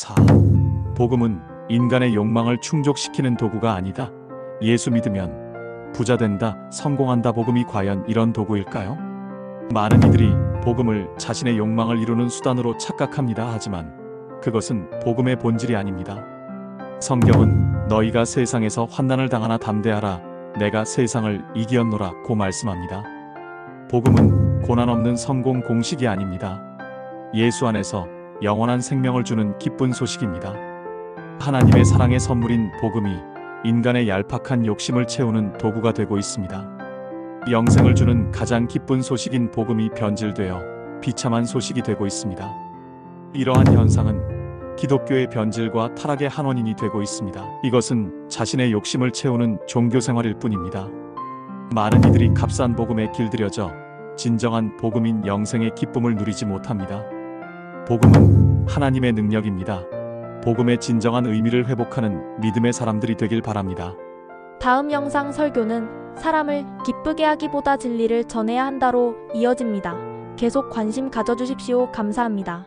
4. 복음은 인간의 욕망을 충족시키는 도구가 아니다. 예수 믿으면 부자 된다, 성공한다 복음이 과연 이런 도구일까요? 많은 이들이 복음을 자신의 욕망을 이루는 수단으로 착각합니다. 하지만 그것은 복음의 본질이 아닙니다. 성경은 너희가 세상에서 환난을 당하나 담대하라 내가 세상을 이기었노라고 말씀합니다. 복음은 고난 없는 성공 공식이 아닙니다. 예수 안에서 영원한 생명을 주는 기쁜 소식입니다. 하나님의 사랑의 선물인 복음이 인간의 얄팍한 욕심을 채우는 도구가 되고 있습니다. 영생을 주는 가장 기쁜 소식인 복음이 변질되어 비참한 소식이 되고 있습니다. 이러한 현상은 기독교의 변질과 타락의 한 원인이 되고 있습니다. 이것은 자신의 욕심을 채우는 종교 생활일 뿐입니다. 많은 이들이 값싼 복음에 길들여져 진정한 복음인 영생의 기쁨을 누리지 못합니다. 복음은 하나님의 능력입니다. 복음의 진정한 의미를 회복하는 믿음의 사람들이 되길 바랍니다. 다음 영상 설교는 사람을 기쁘게 하기보다 진리를 전해야 한다로 이어집니다. 계속 관심 가져주십시오. 감사합니다.